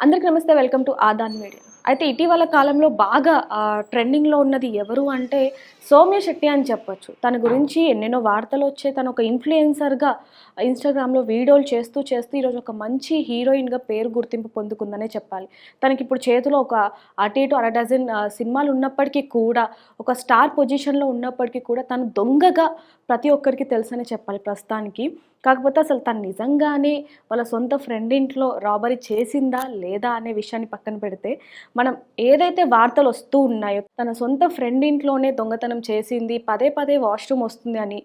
అందరికీ నమస్తే welcome to Aadan media. అయితే ఇటీవల కాలంలో బాగా ట్రెండింగ్లో ఉన్నది ఎవరు అంటే సౌమ్య శెట్టి అని చెప్పొచ్చు. తన గురించి ఎన్నెన్నో వార్తలు వచ్చాయి. తను ఒక ఇన్ఫ్లుయెన్సర్గా ఇన్స్టాగ్రామ్లో వీడియోలు చేస్తూ చేస్తూ ఈరోజు ఒక మంచి హీరోయిన్గా పేరు గుర్తింపు పొందుకుందనే చెప్పాలి. తనకి ఇప్పుడు చేతిలో ఒక అటు ఇటు అర డజన్ సినిమాలు ఉన్నప్పటికీ కూడా ఒక స్టార్ పొజిషన్లో ఉన్నప్పటికీ కూడా తను దొంగగా ప్రతి ఒక్కరికి తెలుసనే చెప్పాలి ప్రస్తుతానికి. కాకపోతే అసలు తను నిజంగానే వాళ్ళ సొంత ఫ్రెండ్ ఇంట్లో రాబరీ చేసిందా లేదా అనే విషయాన్ని పక్కన పెడితే మనం ఏదైతే వార్తలు వస్తూ ఉన్నాయో తన సొంత ఫ్రెండ్ ఇంట్లోనే దొంగతనం చేసింది పదే పదే వాష్రూమ్ వస్తుంది అని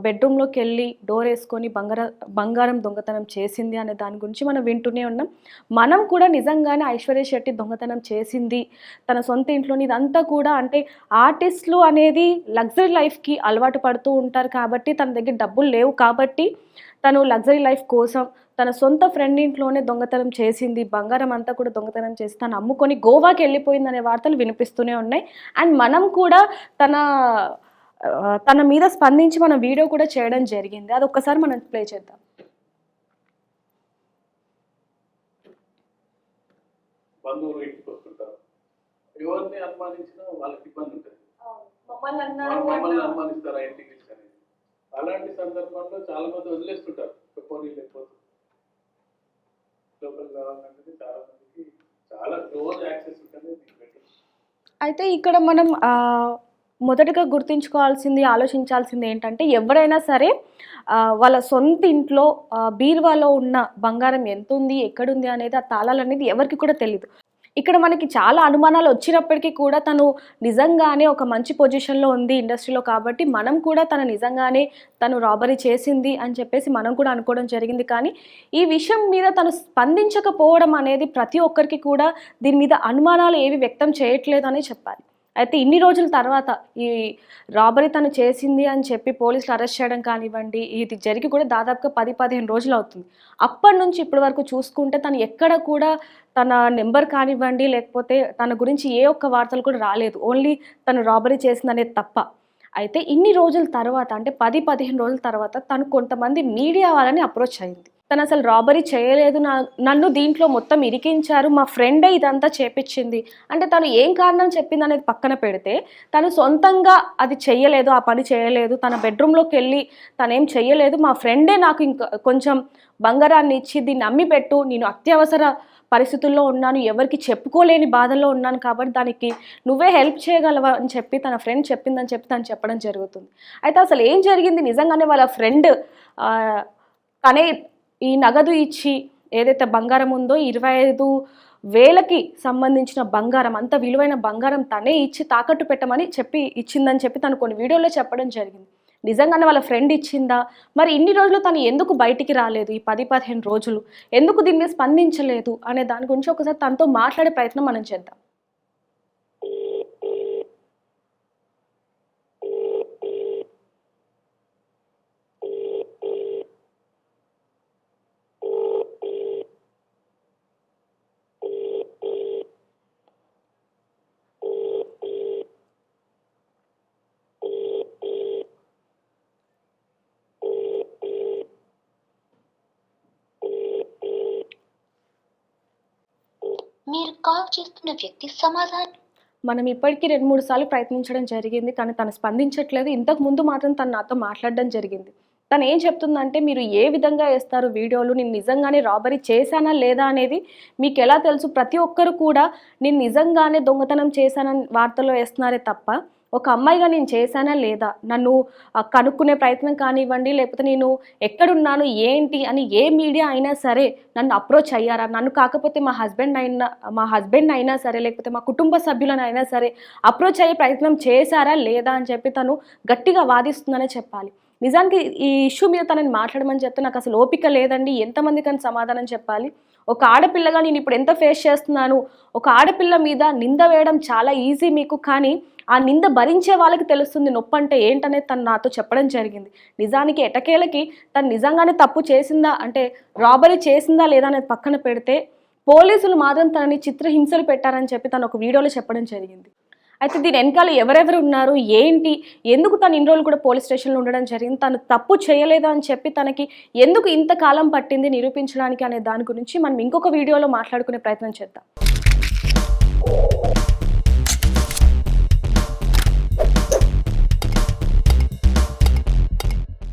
బెడ్రూమ్లోకి వెళ్ళి డోర్ వేసుకొని బంగార బంగారం దొంగతనం చేసింది అనే దాని గురించి మనం వింటూనే ఉన్నాం. మనం కూడా నిజంగానే ఐశ్వర్య శెట్టి దొంగతనం చేసింది తన సొంత ఇంట్లోని ఇదంతా కూడా అంటే ఆర్టిస్టులు అనేది లగ్జరీ లైఫ్కి అలవాటు పడుతూ ఉంటారు కాబట్టి తన దగ్గర డబ్బులు లేవు కాబట్టి తను లగ్జరీ లైఫ్ కోసం తన సొంత ఫ్రెండ్ ఇంట్లోనే దొంగతనం చేసింది బంగారం అంతా కూడా దొంగతనం చేసి తను అమ్ముకొని గోవాకి వెళ్ళిపోయింది అనే వార్తలు వినిపిస్తూనే ఉన్నాయి. అండ్ మనం కూడా తన తన మీద స్పందించి మన వీడియో కూడా చేయడం జరిగింది. అది ఒక్కసారి మనం ప్లే చేద్దాం. బంధువులు ఇంటికి వస్తుంటారు. ఎవరిని అనుమానించినా వాళ్ళకి ఇబ్బంది ఉంటుంది. మమ్మల్ని అనుమానిస్తారు ఇంటికి? అలాంటి సందర్భంలో చాలా మంది వదిలేస్తుంటారు. పోనీ లేకపోతే లోపల కావాలంటే చాలా మందికి చాలా క్లోజ్ యాక్సెస్ ఉంటుంది అయితే ఇక్కడ మనం మొదటగా గుర్తుంచుకోవాల్సింది ఆలోచించాల్సింది ఏంటంటే ఎవరైనా సరే వాళ్ళ సొంత ఇంట్లో ఆ, బీరువాలో ఉన్న బంగారం ఎంత ఉంది ఎక్కడుంది అనేది ఆ తాళాలు అనేది ఎవరికి కూడా తెలియదు ఇక్కడ మనకి చాలా అనుమానాలు వచ్చినప్పటికీ కూడా తను నిజంగానే ఒక మంచి పొజిషన్లో ఉంది ఇండస్ట్రీలో కాబట్టి మనం కూడా తను నిజంగానే తను రాబరీ చేసింది అని చెప్పేసి మనం కూడా అనుకోవడం జరిగింది. కానీ ఈ విషయం మీద తను స్పందించకపోవడం అనేది ప్రతి ఒక్కరికి కూడా దీని మీద అనుమానాలు ఏవి వ్యక్తం చేయట్లేదని చెప్పాలి. అయితే ఇన్ని రోజుల తర్వాత ఈ రాబరీ తను చేసింది అని చెప్పి పోలీసులు అరెస్ట్ చేయడం కానివ్వండి ఇది జరిగి కూడా దాదాపుగా పది పదిహేను రోజులు అవుతుంది. అప్పటి నుంచి ఇప్పటి వరకు చూసుకుంటే తను ఎక్కడ కూడా తన నెంబర్ కానివ్వండి లేకపోతే తన గురించి ఏ ఒక్క వార్తలు కూడా రాలేదు. ఓన్లీ తను రాబరీ చేసిందనేది తప్ప. అయితే ఇన్ని రోజుల తర్వాత అంటే పది పదిహేను రోజుల తర్వాత తను కొంతమంది మీడియా వాళ్ళని అప్రోచ్ అయింది. తను అసలు రాబరీ చేయలేదు నా నన్ను దీంట్లో మొత్తం ఇరికించారు మా ఫ్రెండే ఇదంతా చేపించింది. అంటే తను ఏం కారణం చెప్పింది అనేది పక్కన పెడితే తను సొంతంగా అది చేయలేదు ఆ పని చేయలేదు. తన బెడ్రూమ్లోకి వెళ్ళి తనేం చేయలేదు మా ఫ్రెండే నాకు ఇంకా కొంచెం బంగారాన్ని ఇచ్చి దీన్ని అమ్మి పెట్టు నేను అత్యవసర పరిస్థితుల్లో ఉన్నాను ఎవరికి చెప్పుకోలేని బాధల్లో ఉన్నాను కాబట్టి దానికి నువ్వే హెల్ప్ చేయగలవా అని చెప్పి తన ఫ్రెండ్ చెప్పిందని చెప్పి తను చెప్పడం జరుగుతుంది. అయితే అసలు ఏం జరిగింది? నిజంగానే వాళ్ళ ఫ్రెండ్ తనే ఈ నగదు ఇచ్చి ఏదైతే బంగారం ఉందో ఇరవై ఐదు వేలకి సంబంధించిన బంగారం అంత విలువైన బంగారం తనే ఇచ్చి తాకట్టు పెట్టమని చెప్పి ఇచ్చిందని చెప్పి తను కొన్ని వీడియోలో చెప్పడం జరిగింది. నిజంగానే వాళ్ళ ఫ్రెండ్ ఇచ్చిందా? మరి ఇన్ని రోజులు తను ఎందుకు బయటికి రాలేదు? ఈ పది పదిహేను రోజులు ఎందుకు దీని మీద స్పందించలేదు? అనే దాని గురించి ఒకసారి తనతో మాట్లాడే ప్రయత్నం మనం చేద్దాం. మీరు కాల్ చేస్తున్న వ్యక్తి సమాధానం. మనం ఇప్పటికీ రెండు మూడు సార్లు ప్రయత్నించడం జరిగింది కానీ తను స్పందించట్లేదు. ఇంతకు ముందు మాత్రం తను నాతో మాట్లాడడం జరిగింది. తను ఏం చెప్తుందంటే మీరు ఏ విధంగా వేస్తారు వీడియోలు? నేను నిజంగానే రాబరీ చేశానా లేదా అనేది మీకు ఎలా తెలుసు? ప్రతి ఒక్కరు కూడా నేను నిజంగానే దొంగతనం చేశానని వార్తల్లో వేస్తున్నారే తప్ప ఒక అమ్మాయిగా నేను చేశానా లేదా? నన్ను కనుక్కునే ప్రయత్నం కానివ్వండి లేకపోతే నేను ఎక్కడున్నాను ఏంటి అని ఏ మీడియా అయినా సరే నన్ను అప్రోచ్ అయ్యారా? నన్ను కాకపోతే మా హస్బెండ్ అయినా మా హస్బెండ్ అయినా సరే లేకపోతే మా కుటుంబ సభ్యులనైనా సరే అప్రోచ్ అయ్యే ప్రయత్నం చేశారా లేదా అని చెప్పి తను గట్టిగా వాదిస్తుందనే చెప్పాలి. నిజానికి ఈ ఇష్యూ మీద తనని మాట్లాడమని చెప్తే నాకు అసలు ఓపిక లేదండి. ఎంతమందికి అని సమాధానం చెప్పాలి? ఒక ఆడపిల్లగా నేను ఇప్పుడు ఎంత ఫేస్ చేస్తున్నాను? ఒక ఆడపిల్ల మీద నింద వేయడం చాలా ఈజీ మీకు కానీ ఆ నింద భరించే వాళ్ళకి తెలుస్తుంది నొప్పి అంటే ఏంటనేది తను నాతో చెప్పడం జరిగింది. నిజానికి ఎటకేలకి తను నిజంగానే తప్పు చేసిందా అంటే రాబరీ చేసిందా లేదా అనేది పక్కన పెడితే పోలీసులు మాత్రం తనని చిత్రహింసలు పెట్టారని చెప్పి తను ఒక వీడియోలో చెప్పడం జరిగింది. అయితే దీని వెనకాల ఎవరెవరు ఉన్నారు? ఏంటి? ఎందుకు తను ఇన్ని రోజులు కూడా పోలీస్ స్టేషన్లో ఉండడం జరిగింది? తను తప్పు చేయలేదు అని చెప్పి తనకి ఎందుకు ఇంత కాలం పట్టింది నిరూపించడానికి అనే దాని గురించి మనం ఇంకొక వీడియోలో మాట్లాడుకునే ప్రయత్నం చేద్దాం.